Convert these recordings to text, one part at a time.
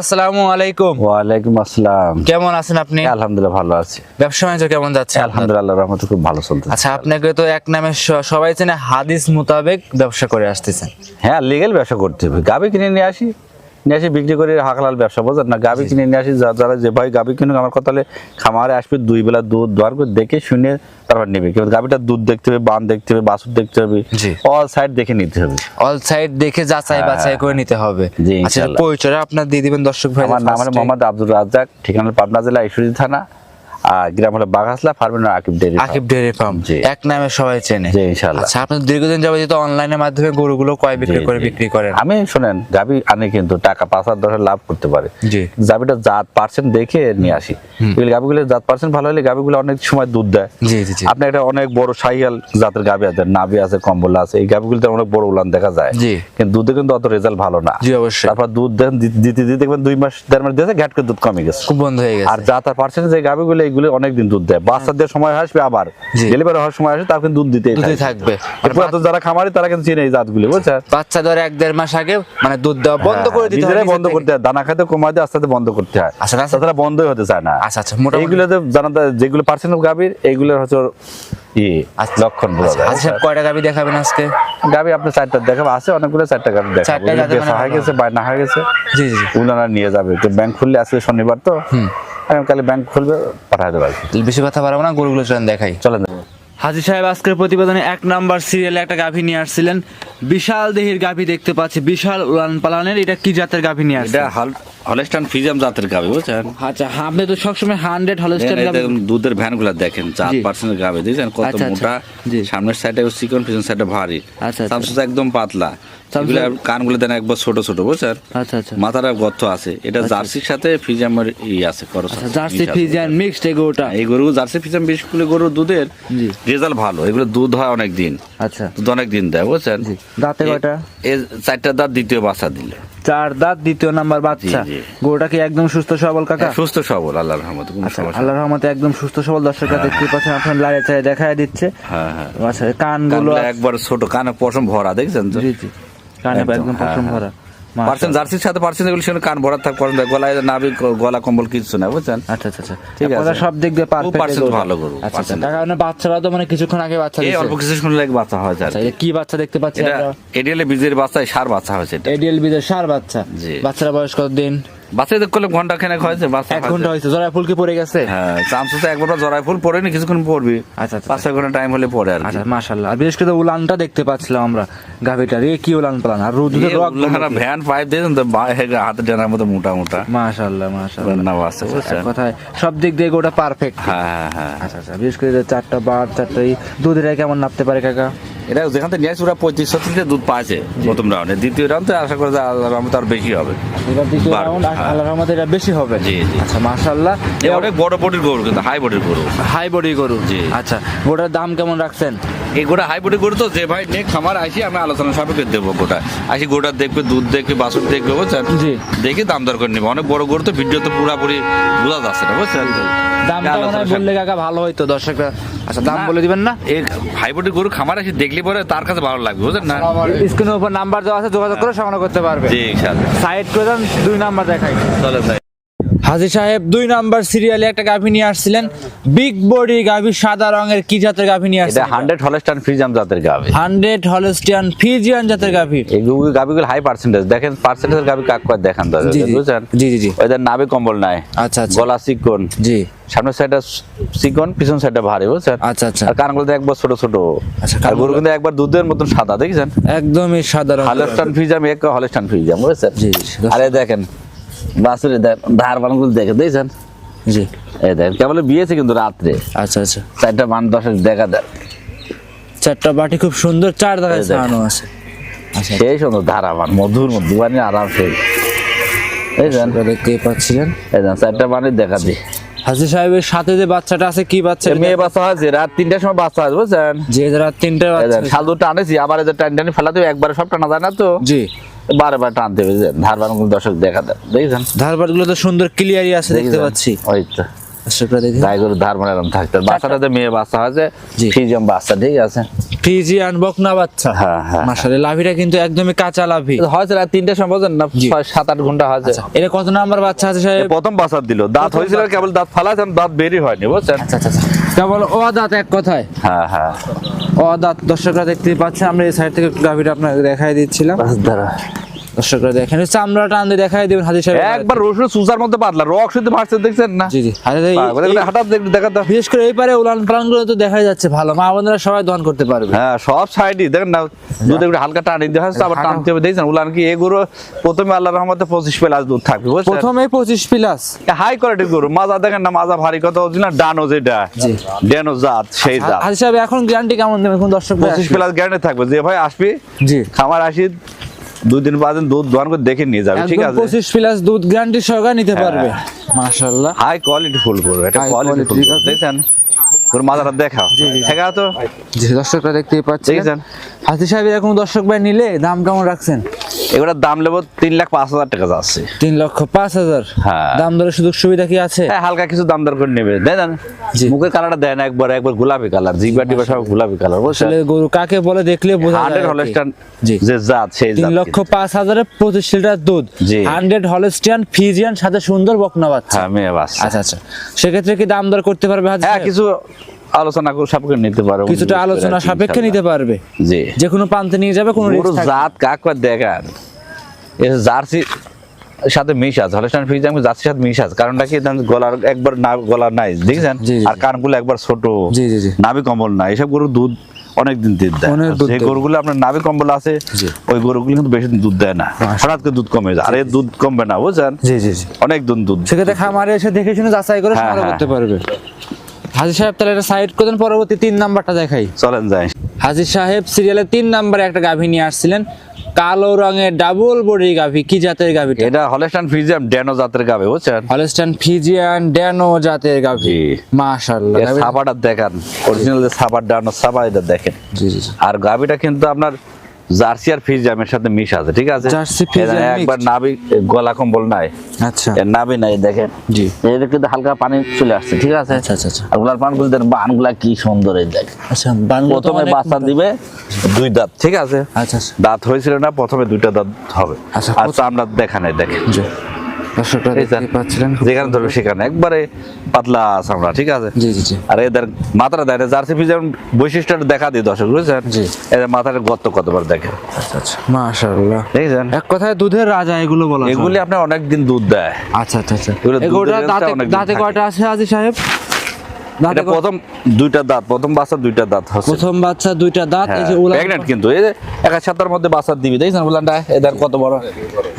আসসালামু আলাইকুম। ওয়ালাইকুম আসসালাম। কেমন আছেন আপনি? আলহামদুলিল্লাহ ভালো আছি। ব্যবসা বাণিজ্য কেমন যাচ্ছে? আলহামদুলিল্লাহ রহমতে খুব ভালো চলছে আচ্ছা আপনাকে তো এক নামে সবাই চেনে হাদিস মোতাবেক ব্যবসা করে আসতেছেন। হ্যাঁ লিগেল ব্যবসা করতে হবে। গাবি কিনে নিয়ে আসি। নিয়ে আসি বিক্রি করে হাকালাল ব্যবসা বোঝেন না? গাবি কিনে নিয়ে আসি যা- যারা যে ভাই গাবি কিনুক আমার কথা হলে খামারে আসবে দুই বেলা দুধ দোয়ার করে দেখে শুনে তারপর নেবে। কিন্তু গাবিটা দুধ দেখতে হবে বান দেখতে হবে বাছুর দেখতে হবে অল সাইড দেখে নিতে হবে। অল সাইড দেখে যাচাই বাছাই করে নিতে হবে। আচ্ছা পরিচয় আপনার দিয়ে দিবেন দর্শক ভাই আমার নাম মোহাম্মদ আব্দুল রাজ্জাক ঠিকানা পাবনা জেলা ঈশ্বরী থানা গ্রাম হলো বাগাসলা ফার্মের Akib dairy Akib dairy farm. এক নামে সবাই চেনে। জি, ইনশাআল্লাহ। আচ্ছা আপনি দীর্ঘদিন যাবত অনলাইনের মাধ্যমে গরুগুলো কয় বিক্রি করে বিক্রি করেন। আমি শোনেন গাবি আনে কিন্তু টাকা পাঁচ হাজার দশ লাভ করতে পারে। জি। গাবিটা জাত পার্সেন্ট দেখে নিয়ে আসি। এগুলো গাবিগুলো জাত পার্সেন্ট ভালো হলে গাবিগুলো অনেক সময় দুধ দেয়। জি জি আপনি একটা অনেক বড় সাইয়াল জাতের গাবি আছে নাবি আছে কম্বল আছে এই গাবিগুলোতে অনেক বড় উলান দেখা যায়। জি। কিন্তু দুধে কিন্তু অত রেজাল্ট ভালো না। জি, অবশ্যই। তারপর দুধ দেন দিতে দিতে দেখবেন দুই মাস দেড় মাস দিয়েছে ঘ্যাট করে দুধ কমে গেছে। খুব বন্ধ হয়ে আর গেছে যা তার পার্সেন্ট যে গাবিগুলো এইগুলো অনেক দিন দুধ দেয়। বাচ্চা দেওয়ার সময় আসবে আবার। ডেলিভারি হওয়ার সময় আসবে তার কিন্তু দুধ দিতেই থাকবে। যারা খামারি তারা কিন্তু চিনে এই জাতগুলি বুঝছেন? বাচ্চা ধরে এক দেড় মাস আগে মানে দুধ দেওয়া বন্ধ করে দিতে হয় বন্ধ করতে হয় দানা খাতে কমাতে আস্তে আস্তে বন্ধ করতে হয়। আচ্ছা, আচ্ছা। তাছাড়া বন্ধই হতে চায় না। আচ্ছা, আচ্ছা, মোটামুটি- এইগুলোতে জানা যেগুলো পার্সেন্ট অফ গাভীর এইগুলোর হচ্ছে ওর লক্ষণ বোঝা যায় আচ্ছা কয়টা গাবি দেখাবেন আজকে? গাভী আপনি চারটা দেখাবো আছে অনেকগুলো চারটা গাভী দেখাবো। চারটা ওগুলো গাভী বেচা হয়ে ভালো। গেছে বায়না হয়ে গেছে জি জি উনারা নিয়ে যাবে তো ব্যাংক খুললে আজকে শনিবার তো। কালে ব্যাংক খুলবে পারবি। বেশি কথা পারব না গরুগুলো চলেন দেখাই। চলেন। হাজি সাহেব আজকের প্রতিবেদনে এক নাম্বার সিরিয়ালে একটা গাভী নিয়ে আসছিলেন। বিশাল দেহির গাভী দেখতে পাচ্ছি বিশাল উলান পালানের। এটা কি জাতের গাভী নিয়ে আসছেন? হলস্টান ফিজাম জাতের গাভী বুঝছেন? আচ্ছা আপনি তো সবসময় হান্ড্রেড হলস্টার গাভী দুধের ভ্যানগুলা দেখেন চার পার্সেন্ট গাবে দেখছেন? কত আচ্ছা, আচ্ছা। মোটা সামনের সাইডে চিকন পিছন সাইডে ভারী। আচ্ছা, আচ্ছা। একদম পাতলা। এগুলা কানগুলো দেন একবার ছোট ছোট বুঝছেন আচ্ছা আচ্ছা। মাথাটা গর্ত আছে। এটা জার্সির সাথে ফিজামের ই আছে খরচ আচ্ছা জার্সি মিক্সড এই গরুটা। এই গরু জার্সি ফিজাম বিশ কিলো গরুর দুধের রেজাল্ট ভালো। এগুলো দুধ হয় অনেক দিন আচ্ছা। দুধ অনেক দিন দেয় বুঝছেন? দাঁতে কয়টা? এ চারটা দাঁত দ্বিতীয় বাচ্চা দিলে। চার দাঁত দ্বিতীয় নাম্বার বাচ্চা। গরুটা কি একদম সুস্থ সবল কাকা? সুস্থ সবল আল্লাহর রহমতে কোনো আচ্ছা সমস্যা আল্লাহর রহমতে একদম সুস্থ সবল। দর্শকরা দেখতে পাচ্ছেন আপনার লাড়ে চাড়ে দেখায় দিচ্ছে। হ্যাঁ হ্যাঁ। আচ্ছা কানগুলো একবার ছোট কানে পশম ভরা দেখছেন তো? জি জি। কানে একদম, একদম হ্যাঁ, পশম হ্যাঁ। ভরা পার্সেন্ট জার্সির সাথে পার্সেন্ট এগুলো সেখানে কান ভরা থাক পর্যন্ত গলায় নাবি গলা কম্বল কিছু না বুঝছেন? আচ্ছা আচ্ছা আচ্ছা। ঠিক আছে। সব দিক দিয়ে ভালো বাচ্চারা তো মানে কিছুক্ষণ আগে বাচ্চা এই অল্প বাচ্চা হয় আচ্ছা কি বাচ্চা দেখতে পাচ্ছি এটা এডিএল বীজের বাচ্চা সার বাচ্চা হয়েছে এডিএল বিদের সার বাচ্চা। বাচ্চারা বয়স কত দিন বাচ্চাদের করলে ঘণ্টা খানেক হয়েছে এক ঘণ্টা হয়েছে জরা ফুলকি পড়ে গেছে? হ্যাঁ চামচুতে একবার জরাই ফুল পড়েনি কিছুক্ষণ পড়বি। আচ্ছা, আচ্ছা। পাঁচ ছয় ঘণ্টা টাইম হলে পড়ে আর। আচ্ছা মাশাল্লাহ আর বিশেষ করে উলানটা দেখতে পাচ্ছিলাম আমরা গাভিটার এ কি উলান পালান? আর রক ভ্যান পাইপ দিয়েছেন তো হাতে ডানার মতো মোটা মোটা। মাশাল্লাহ মাশাল্লাহ আছে বুঝছেন? কথায় সব দিক দিয়ে গোটা পারফেক্ট হ্যাঁ হ্যাঁ হ্যাঁ। আচ্ছা আচ্ছা বিশেষ করে চারটা বার চারটা দুধের কেমন নাপতে পারে কাকা? এটা যেখান থেকে নিয়ে আসছে ওরা পঁয়ত্রিশ ছত্রিশ লিটার দুধ পাচ্ছে প্রথম রাউন্ডে দ্বিতীয় রাউন্ডে আশা করি যে আল্লাহর রহমতে আর বেশি হবে। দ্বিতীয় রাউন্ড হ্যাঁ। আল্লাহর এটা বেশি হবে। জি, জি। আচ্ছা মাশাল্লাহ এ অনেক বড় বডির গরু কিন্তু হাই বডির গরু। হাই বডি গরু। জি। আচ্ছা গোটার দাম কেমন রাখছেন? এই গোটা হাই বডির গরু তো যে ভাই নেক খামার আসি আমি আলোচনা সাপেক্ষে দেবো গোটা। আসি গোটা দেখবে দুধ দেখবে বাসুর দেখবে বুঝছেন? জি। দেখে দাম দর করে নেবে। অনেক বড় গরু তো ভিডিও তো পুরাপুরি বোঝা যাচ্ছে না বুঝছেন? দামটা মনে হয় বললে কাকা ভালো হইতো দর্শকরা। আচ্ছা দাম বলে দিবেন না। এই হাই বডির গরু খামার আসি দেখলে পরে তার কাছে ভালো লাগবে বুঝলেন না? স্ক্রিনের উপর নাম্বার দেওয়া আছে যোগাযোগ করে সংগ্রহ করতে পারবে। জি সাইড করে দুই নাম্বার দেখাই। চলে যাই হাজি সাহেব দুই নাম্বার সিরিয়ালে একটা গাভী নিয়ে আসছিলেন। বিগ বডি গাভী সাদা রঙের কি জাতের গাভী নিয়ে এটা আসছিলেন? হান্ড্রেড হলস্টান ফ্রিজাম জাতের গাবে হান্ড্রেড হলস্টিয়ান ফিজিয়ান জাতের গাভী। এই গাবিগুলো হাই পার্সেন্টেজ দেখেন পার্সেন্টেজ গাবি কাক করে দেখান। বুঝছেন? জি, জি, জি। ওদের নাভি কম্বল নাই। আচ্ছা, আচ্ছা। গলা চিকন। জি। সামনের সাইডটা চিকন পিছন সাইডটা ভারী বুঝছেন? আচ্ছা, আচ্ছা। আর কানগুলো তো একবার ছোট ছোট। আচ্ছা, আর গরু কিন্তু একবার দুধের মতন সাদা দেখছেন? একদমই সাদা হলস্টান ফ্রিজাম এক হলস্টান ফ্রিজাম বুঝছেন? জি। আরে দেখেন বাসুরে ধার বানগুলো দেখে দেখছেন? জি। এই দেখেন কেবল বিয়েছে কিন্তু রাত্রে। আচ্ছা আচ্ছা। চারটা মান দশের দেখা দেয় চারটা বাটি খুব সুন্দর চার ছাড়ানো আছে। আচ্ছা। সেই সুন্দর ধারা মান মধুর মধুবানি আরাম সেই। এই দেন পাচ্ছিলেন। এই দেন চারটা মানের দেখা দিই। হাজি সাহেবের সাথে যে বাচ্চাটা আছে কি বাচ্চা মেয়ে বাচ্চা হয়েছে রাত তিনটার সময় বাচ্চা আছে বুঝছেন? যে রাত তিনটে এই বাচ্চা। দেন, শাল আনেছি আবার এদের টান টানি ফেলাতে হবে, একবারে সব টানা যায় না তো? জি। বারে বার টানতে হবে ধার বানগুলো দর্শক দেখা দেয় দেখছেন? ধারবারগুলো তো সুন্দর ক্লিয়ারই আছে দেখতে পাচ্ছি। ওই তো। দর্শকরা দেখে গাই গরু ধার এরকম থাকতে বাচ্চাটাতে মেয়ে বাচ্চা আছে ফিজিয়াম বাচ্চা ঠিক আছে? ফ্রিজিয়ান বকনা বাচ্চা। হ্যাঁ, হ্যাঁ। মাশাআল্লাহ লাভিটা কিন্তু একদমই কাঁচা লাভি। হয়েছে রাত তিনটে সময় বোঝেন না ছয় সাত আট ঘণ্টা হয়েছে এটা কত নাম্বার বাচ্চা আছে সাহেব? প্রথম বাচ্চা দিল। দাঁত হয়েছিল কেবল দাঁত ফালাছেন দাঁত বেরি হয়নি বুঝছেন? আচ্ছা আচ্ছা আচ্ছা। কেবল ও দাঁত এক কথায়। হ্যাঁ হ্যাঁ। ও দাঁত দর্শকরা দেখতে পাচ্ছেন আমরা এই সাইড থেকে একটু গাভীটা আপনাকে দেখাই দিচ্ছিলাম। দর্শকরা দেখেন। চামড়া টান দিয়ে দেখাই দিবেন হাজির সাহেব। একবার রসুন সুসার মধ্যে পাতলা রক শুধু দেখছেন না? জি জি হঠাৎ দেখা দাও বিশেষ করে এই পারে উলান পালানগুলো তো দেখা যাচ্ছে ভালো। মা বোনেরা সবাই দহন করতে পারবে। হ্যাঁ সব সাইডই দেখেন না দুধ একটু হালকা টানি দেওয়া হচ্ছে আবার টানতে হবে দেখছেন? উলান কি এগুলো প্রথমে রহমতে পঁচিশ প্লাস দুধ থাকবে প্রথমে পঁচিশ প্লাস। হাই কোয়ালিটির গরু মাজা দেখেন না মাজা ভারী কথা হচ্ছে না ডানো যেটা। ডেনো জাত সেই জাত। হাজির সাহেব এখন গ্যারান্টি কেমন দেবেন? কোন দর্শক পঁচিশ? প্লাস গ্যারান্টি থাকবে। যে ভাই আসবি জি। খামার আসি দুই দিন পাঁচ দিন দুধ দোয়ান করে দেখে নিয়ে যাবে ঠিক আছে? পঁচিশ প্লাস দুধ গ্যারান্টি সহকারে নিতে পারবে। মাশাআল্লাহ। হাই কোয়ালিটি ফুল করবে এটা কোয়ালিটি ফুল দেখছেন? তোর দেখা তো? জি দর্শকরা দেখতেই পাচ্ছেন। হাতি হাজি সাহেব এরকম দর্শক ভাই নিলে দাম কেমন রাখছেন? এগুলোর দাম নেব তিন লাখ পাঁচ হাজার টাকা যাচ্ছে। তিন লক্ষ পাঁচ হাজার? হ্যাঁ। দাম দরের সুযোগ সুবিধা কি আছে? হ্যাঁ হালকা কিছু দাম দর করে নেবে। দেখেন জি। মুখের কালারটা দেয় না একবার একবার গোলাপি কালার জিগবা টিবা সব গোলাপি কালার আসলে গরু কাকে বলে দেখলে বোঝা যায় হান্ড্রেড আর কি। হলস্টান যে জাত সেই লক্ষ পাঁচ হাজারে পঁচিশ লিটার দুধ। জি। হান্ড্রেড হলস্টিয়ান ফিজিয়ান সাথে সুন্দর বকনা বাচ্চা। হ্যাঁ মেয়ে বাস আচ্ছা আচ্ছা। সেক্ষেত্রে কি দাম দর করতে পারবে হ্যাঁ কিছু আলোচনা সাপেক্ষে নিতে পারো কিছুটা আলোচনা সাপেক্ষে নিতে পারবে। জি। যে কোনো প্রান্তে নিয়ে যাবে কোনো। জাত কাক দেখান জার্সি সাথে মিশ আছে। আমি জার্সির সাথে মিশ আছে। কারণটা কি? গলার একবার না গলা নাই দেখছেন? আর কানগুলো একবার ছোট। জি, জি, জি। নাভি কম্বল এসব গরু দুধ অনেক দিন দুধ দেয়। যে গরুগুলো আপনার নাভি কম্বল আছে ওই গরুগুলো কিন্তু বেশি দুধ দেয় না। হঠাৎ করে দুধ কমে যায়। আর এর দুধ কমবে না বুঝছেন? জি জি জি। অনেক দিন দুধ সেক্ষেত্রে খামারে এসে দেখে শুনে যাচাই করে হ্যাঁ, হ্যাঁ। করতে পারবে। হাজির সাহেব তাহলে এটা সাইড করে দেন, পরবর্তী তিন নাম্বারটা দেখাই। চলেন যাই। হাজির সাহেব সিরিয়ালে তিন নাম্বারে একটা গাভী নিয়ে আসছিলেন কালো রঙের ডাবল বডি গাভী কি জাতের গাভী এটা হলস্টাইন ফ্রিজিয়াম ড্যানো জাতের গাভী বুঝছেন? হলস্টাইন ফিজিয়ান ড্যানো জাতের গাভী। মাশাআল্লাহ সাবাটা দেখান অরিজিনাল যে সাবার ডানো সাবা এটা দেখেন জি জি। আর গাভীটা কিন্তু আপনার জার্সি আর সাথে মিশ আছে ঠিক আছে? জার্সি, একবার নাভি গলা কম্বল নাই। আচ্ছা। এর নাভি নাই দেখেন। জি। এর কিন্তু হালকা পানি চলে আসছে ঠিক আছে? আচ্ছা, আচ্ছা, আচ্ছা। আর গোলার পানগুলো দেন বানগুলা কি সুন্দর এই দেখ। আচ্ছা বান প্রথমে বাচ্চা দিবে দুই দাঁত ঠিক আছে? আচ্ছা আচ্ছা। দাঁত হয়েছিল না প্রথমে দুইটা দাঁত হবে। আচ্ছা, চামড়া দেখা নাই দেখেন। জি। দর্শকরা দেখতে পাচ্ছিলেন যেখানে ধরবে সেখানে একবারে পাতলা চামড়া ঠিক আছে? জি জি জি। আর এদের মাথাটা দেয় না, জার্সি ফিজের বৈশিষ্ট্যটা দেখা দিই দর্শক বুঝছেন? জি। এদের মাথার গর্ত কতবার দেখে আচ্ছা আচ্ছা। মাশাআল্লাহ। এক কথায় দুধের রাজা এগুলো বলা এগুলি আপনার অনেক দিন দুধ দেয়। আচ্ছা আচ্ছা আচ্ছা। এগুলো দাঁতে দাঁতে কয়টা আছে আজি সাহেব? এটা প্রথম দুইটা দাঁত প্রথম বাচ্চা দুইটা দাঁত হচ্ছে। প্রথম বাচ্চা দুইটা দাঁত এই যে উলান কিন্তু। এই যে এক সাতার মধ্যে বাচ্চা দিবি দেখছেন উলানটা? এদার কত বড়।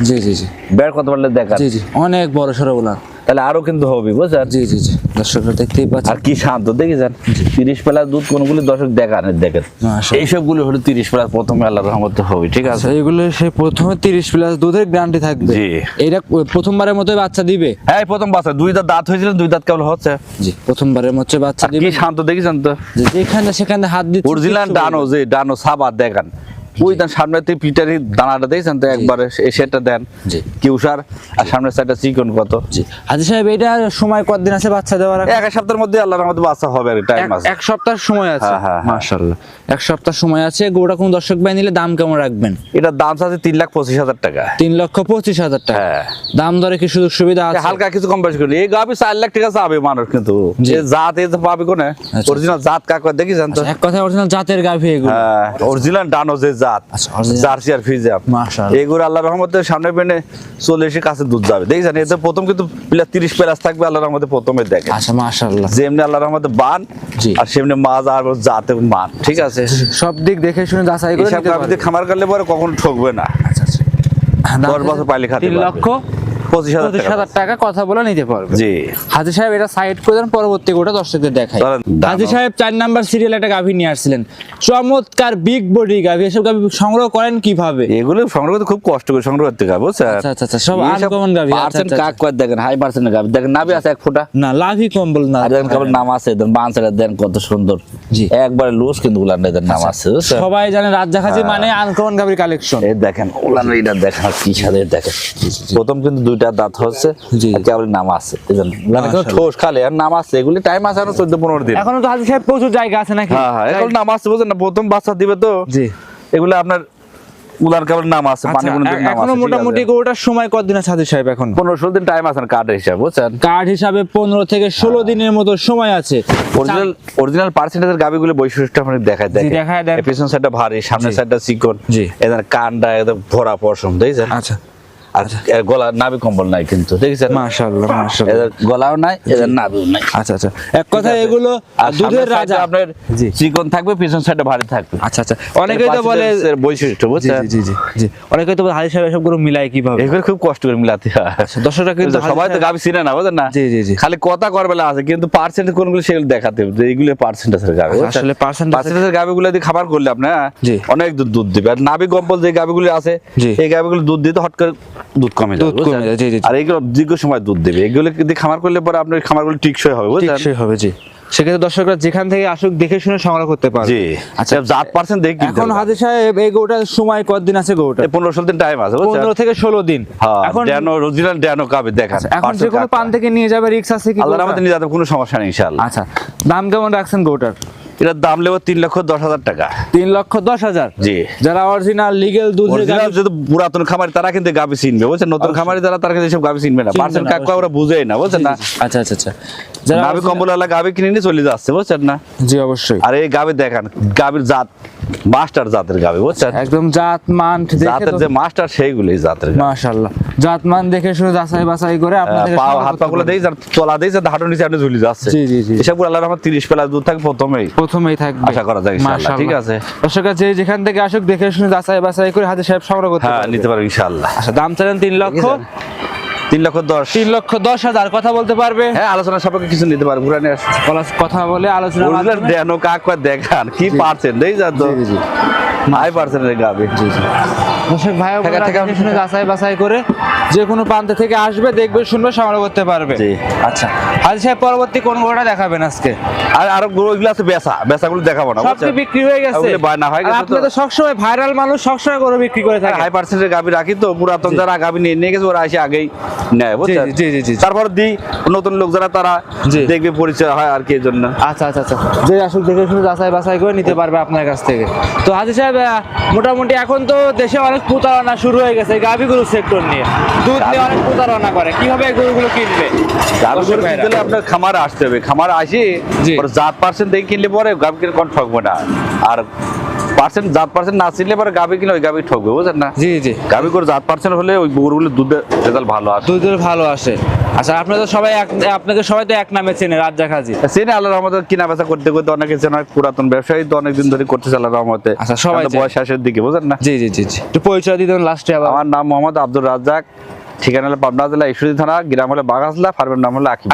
জি জি জি। বেড় কত বড় দেখা জি জি অনেক বড় সরে উলান। তাহলে আরও কিন্তু হবে বুঝছেন? জি জি জি। দর্শকরা দেখতেই পাচ্ছেন। আর কি শান্ত দেখেছেন? তিরিশ পেলার দুধ কোনগুলি দর্শক দেখান দেখেন। মাশাআল্লাহ। এইসবগুলো হলো তিরিশ পেলার প্রথমে আল্লাহ রহমতে হবে ঠিক আছে? আচ্ছা এগুলো সে প্রথমে তিরিশ প্লাস দুধের গ্যারান্টি থাকবে। জি। এটা প্রথমবারের মতো বাচ্চা দিবে? হ্যাঁ প্রথম বাচ্চা দুই দাঁত দাঁত হয়েছিল দুই দাঁত কেবল হচ্ছে। জি প্রথমবারের মতো বাচ্চা দিবে কি শান্ত দেখেছেন তো? যেখানে সেখানে হাত দিচ্ছে অরিজিনাল ডানো যে ডানো সাবাদ দেখান। ওই দেন সামনে থেকে পিটারি দানাটা দেখছেন তো একবারে সেটা দেন। জি। কিউসার আর সামনের সাইডটা চিকন কত। জি। হাজি সাহেব এটা সময় কতদিন আছে বাচ্চা দেওয়ার এক সপ্তাহের মধ্যে আল্লাহর মধ্যে বাচ্চা হবে আর টাইম আছে। এক সপ্তাহ সময় আছে। হ্যাঁ, হ্যাঁ, হ্যাঁ। মাশাআল্লাহ। এক সপ্তাহ সময় আছে। গোটা কোন দর্শক ভাই নিলে দাম কেমন রাখবেন? এটার দাম আছে তিন লাখ পঁচিশ হাজার টাকা। তিন লক্ষ পঁচিশ হাজার টাকা। দাম দরে কি সুযোগ সুবিধা আছে? হালকা কিছু কম বেশি করি। এই গাবি চার লাখ টাকা চাবে মানুষ কিন্তু। এ জাত এ পাবে কোনে? আচ্ছা। অরিজিনাল জাত কাকা দেখেছেন তো? এক কথায় অরিজিনাল জাতের গাভী এগুলো। অরিজিনাল ডানো যে জাত আচ্ছা, জার্সি আর ফিজাম এগুলো আল্লাহ রহমতে সামনে পেনে চলে এসে কাছে দুধ যাবে। দেখছেন? এতে প্রথম কিন্তু প্লাস তিরিশ প্লাস থাকবে আল্লাহ রহমতে প্রথমে দেখে আচ্ছা মাশাআল্লাহ। যেমনি আল্লাহ রহমতে বান আর সেমনি মাছ আর জাতে মান ঠিক আছে? সব দিক দেখে শুনে যাচাই করে। খামার করলে পরে কখনো ঠকবে না। আচ্ছা আচ্ছা। দশ বছর পাইলে খাতে লক্ষ পঁচিশ হাজার টাকা কথা বলে নিতে পারবে। জি। হাজি সাহেব এটা সাইড করে দেন পরবর্তী গোটা দর্শকদের দেখাই। হাজি সাহেব চার নাম্বার সিরিয়াল একটা গাভী নিয়ে আসছিলেন। চমৎকার বিগ বডি গাভী। এসব গাভী সংগ্রহ করেন কীভাবে? এগুলো সংগ্রহ করতে খুব কষ্ট করে সংগ্রহ করতে হবে আচ্ছা, আচ্ছা, আচ্ছা, সব uncommon গাভী, আচ্ছা, পার্সেন্ট আচ্ছা, কাক করে দেখেন হাই পার্সেন্ট গাভি। দেখেন নাভি আছে এক ফোঁটা। না লাভই কম্বল না। দেখেন কেবল নাম আছে দেন দেন কত সুন্দর। জি। একবারে লুজ কিন্তু উলান এদের নাম আছে সবাই জানে রাজ্জাখাজি মানে আনকমন গাভীর কালেকশন এই দেখেন উলান এটা দেখেন কি সাথে দেখেন। প্রথম কিন্তু দুইটা দাঁত হচ্ছে। কেবল নাম আছে মানে। ঠোস খালে আর নাম আছে এগুলি টাইম আছে আরও চোদ্দ পনেরো দিন। এখনও তো হাজি সাহেব প্রচুর জায়গা আছে নাকি? হ্যাঁ হ্যাঁ এগুলো নাম আছে বুঝলেন না প্রথম বাচ্চা দিবে তো। এগুলো আপনার উলার কেবল নাম আছে পানি আচ্ছা, বুনিদের এ- নাম আছে মোটামুটি গরুটার সময় কতদিন আছে হাজি সাহেব এখন? পনেরো ষোলো দিন টাইম আছে কার্ড হিসাব বুঝছেন? কার্ড হিসাবে পনেরো থেকে ষোলো দিনের মতো সময় আছে। অরিজিনাল অরিজিনাল পার্সেন্টেজের গাবিগুলো বৈশিষ্ট্য আপনি দেখায় দেখেন। দেখায় দেন। এই পিছন সাইডটা ভারী সামনের। সাইডটা চিকন। জি। এদের কানটা একদম ভরা পশম দেখছেন? আচ্ছা। আর গলা নাভি কম্বল নাই কিন্তু দেখছেন? মাশাআল্লাহ মাশাআল্লাহ। এদের গলাও নাই এদের নাভিও নাই। আচ্ছা আচ্ছা। এক কথা এগুলো দুধের রাজা। আপনার চিকন থাকবে পিছন সাইডটা ভারী থাকবে। আচ্ছা আচ্ছা। অনেকেই তো বলে বৈশিষ্ট্য বুঝছেন? জি জি জি। অনেকেই তো সাহেব মিলাই কীভাবে? এগুলো খুব কষ্ট করে মিলাতে হয়। দর্শকরা কিন্তু সবাই তো গাবি চিনে না বুঝেন না? জি, জি, জি। খালি কথা করবেলা আছে কিন্তু পার্সেন্ট কোনগুলো সেগুলো দেখাতে হবে যে পার্সেন্ট আছে গাবি বুঝছেন? আসলে percentage- পার্সেন্টেজের গাবিগুলো দিয়ে খাবার করলে আপনি হ্যাঁ, অনেক দুধ দুধ দিবে। আর নাভি কম্বল যে গাবিগুলো আছে। এই গাবিগুলো দুধ দিতে হট করে দুধ কমে যাবে দুধ কমে যায়, জি, জি, জি। আর এইগুলো দীর্ঘ সময় দুধ দেবে। এগুলো যদি খামার করলে পরে আপনার খামারগুলো টিকসই হবে টিকসই হবে জি। সেক্ষেত্রে দর্শকরা যেখান থেকে আসুক দেখে শুনে সংগ্রহ করতে পারবে। জি। আচ্ছা জাত পার্সেন্ট দেখি এখন হাজি সাহেব এই গরুটার সময় কতদিন আছে গরুটা পনেরো ষোলো দিন টাইম আছে বুঝছেন? পনেরো থেকে ষোলো দিন। হ্যাঁ এখন ড্যানো অরিজিনাল ড্যানো গাবি দেখান এখন যে কোনো পান থেকে নিয়ে যাবে রিক্স আছে কি আল্লাহর? আমাদের নিয়ে যাতে কোনো সমস্যা নেই ইনশাআল্লাহ। আচ্ছা দাম কেমন রাখছেন গরুটার? এটার দাম লেবো তিন লক্ষ দশ হাজার টাকা। তিন লক্ষ দশ হাজার? জি। যারা অরিজিনাল লিগেল অরিজিনাল যদি পুরাতন খামারি তারা কিন্তু গাবি চিনবে বুঝছেন? নতুন খামারি যারা তারা কিন্তু এসব গাবি চিনবে না। পার্সেন্ট কাকা ওরা বুঝেই না বুঝছেন না? আচ্ছা আচ্ছা আচ্ছা। যারা নাবি original- কম্বল গাবি কিনে নিয়ে চলে যাচ্ছে বুঝছেন না? জি অবশ্যই। আর এই গাবি দেখান গাবির জাত মাস্টার জাতের গাবি বুঝছেন? একদম জাত মান জাতের যে মাস্টার সেইগুলোই জাতের মাশাআল্লাহ। জাত মান দেখে শুনে যাচাই বাছাই করে আপনাদের পা হাত করতে পা গুলো দেই যার তলা দেই যাতে হাঁটুর নিচে আপনি ঝুলে যাচ্ছে জি, জি, জি। এসব আল্লাহর আমার তিরিশ পেলা দুধ থাকে প্রথমেই। প্রথমেই থাকবে। আশা করা যায় ইনশাআল্লাহ, ঠিক আছে। দর্শক যে যেখান থেকে আসুক দেখে শুনে যাচাই বাছাই করে হাতে সাহেব সংগ্রহ করতে হ্যাঁ নিতে পারবে ইনশাআল্লাহ। আচ্ছা দাম চাইলেন 3 লক্ষ? তিন লক্ষ দশ। তিন লক্ষ দশ হাজার কথা বলতে পারবে? হ্যাঁ আলোচনা সাপেক্ষে কিছু নিতে পারবে ঘুরে নিয়ে কথা বলে আলোচনা দেন কাকুয়া দেখান কি পারছেন দেই যা তো? জি, জি। গাবে। জি গাবি দর্শক ভাই দেখে শুনে যাচাই বাছাই করে যে কোনো প্রান্ত থেকে আসবে দেখবে শুনবে সংগ্রহ করতে পারবে। আচ্ছা। হাজি সাহেব পরবর্তী কোন ঘোড়া দেখাবেন আজকে? আর আরও গরুগুলো আছে বেচা বেচাগুলো দেখাবো না বিক্রি হয়ে গেছে? বায়না হয়ে গেছে আপনি তো। সবসময় ভাইরাল মানুষ সবসময় গরু বিক্রি করে থাকে। হাই পার্সেন্টের গাবি রাখি তো পুরাতন যারা গাবি নিয়ে নিয়ে গেছে ওরা এসে আগেই নেয় বুঝছেন? জি, জি, জি। তারপর দিই নতুন লোক যারা তারা। দেখবে পরিচয় হয় আর কি এর জন্য। আচ্ছা আচ্ছা আচ্ছা। যে আসুক দেখে শুনে যাচাই বাছাই করে নিতে পারবে আপনার কাছ থেকে। তো হাজি সাহেব মোটামুটি এখন তো দেশে অনেক প্রতারণা শুরু হয়ে গেছে গাভি গরু সেক্টর নিয়ে। দুধ নিয়ে অনেক প্রতারণা করে। কীভাবে গরুগুলো কিনবে? গরু কিনতে আপনার খামারে আসতে হবে। খামারে আসি জাত পার্সেন্ট দেখে কিনলে পরে গাবি কিনে কোন ঠকবে না। আর পার্সেন্ট জাত পার্সেন্ট না চিনলে পরে গাবি কিনে ওই গাবি ঠকবে বুঝছেন না? জি জি। করে জাত পার্সেন্ট হলে ওই গরুগুলোর দুধের রেজাল্ট ভালো আসে। দুধের ভালো আসে। আচ্ছা আপনারা তো সবাই আপনাকে সবাই তো এক নামে চেনে রাজ্জাক হাজি। সিনে আল্লাহ রহমতে কিনা বেচা করতে করতে অনেকে চেনে অনেক পুরাতন ব্যবসায়ী তো অনেকদিন ধরে করতেছে আল্লাহ রহমতে। আচ্ছা, সবাই চেনে। বয়স শেষের দিকে বুঝেন না? জি জি জি জি দিয়ে দেবেন লাস্টে আবার। আমার নাম মোহাম্মদ আব্দুল রাজ্জাক, ঠিকানা হলো পাবনা জেলা ইসুদি থানা, গ্রাম হলো বাগাসলা ফার্মের নাম হলো আকিব।